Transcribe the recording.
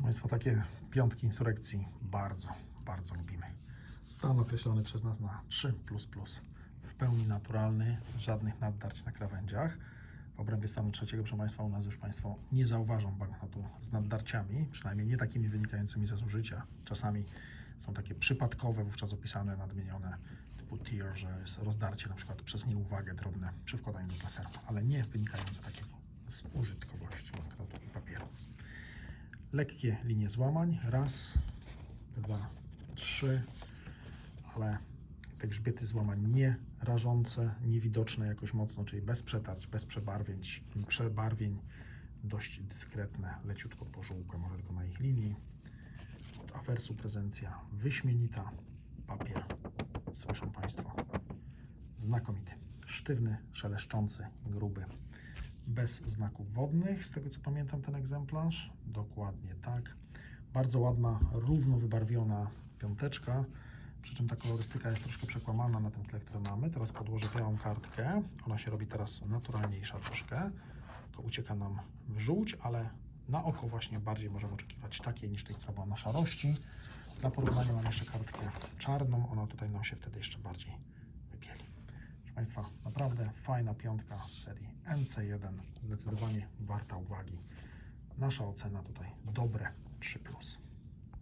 Proszę Państwa, takie piątki insurekcji bardzo, bardzo lubimy. Stan określony przez nas na 3. W pełni naturalny, żadnych naddarć na krawędziach. W obrębie stanu trzeciego, proszę Państwa, u nas już Państwo nie zauważą banknotu z naddarciami, przynajmniej nie takimi wynikającymi ze zużycia. Czasami są takie przypadkowe, wówczas opisane, nadmienione, typu tear, że jest rozdarcie na przykład przez nieuwagę drobne przy wkładaniu do plaseru, ale nie wynikające takiego z użytkowości banknotu. Lekkie linie złamań, raz, dwa, trzy, ale te grzbiety złamań nie rażące, niewidoczne jakoś mocno, czyli bez przetarć, bez przebarwień, przebarwień. Dość dyskretne, leciutko pożółkłe, może tylko na ich linii. Od awersu prezencja wyśmienita, papier, słyszą Państwo, znakomity, sztywny, szeleszczący, gruby, bez znaków wodnych, z tego co pamiętam ten egzemplarz, dokładnie tak. Bardzo ładna, równo wybarwiona piąteczka, przy czym ta kolorystyka jest troszkę przekłamana na tym tle, które mamy. Teraz podłożę białą kartkę, ona się robi teraz naturalniejsza troszkę, tylko ucieka nam w żółć, ale na oko właśnie bardziej możemy oczekiwać takiej niż tej, która była na szarości. Dla porównania mam jeszcze kartkę czarną, ona tutaj nam się wtedy jeszcze bardziej Państwa, naprawdę fajna piątka serii NC1, zdecydowanie warta uwagi. Nasza ocena tutaj dobre 3+.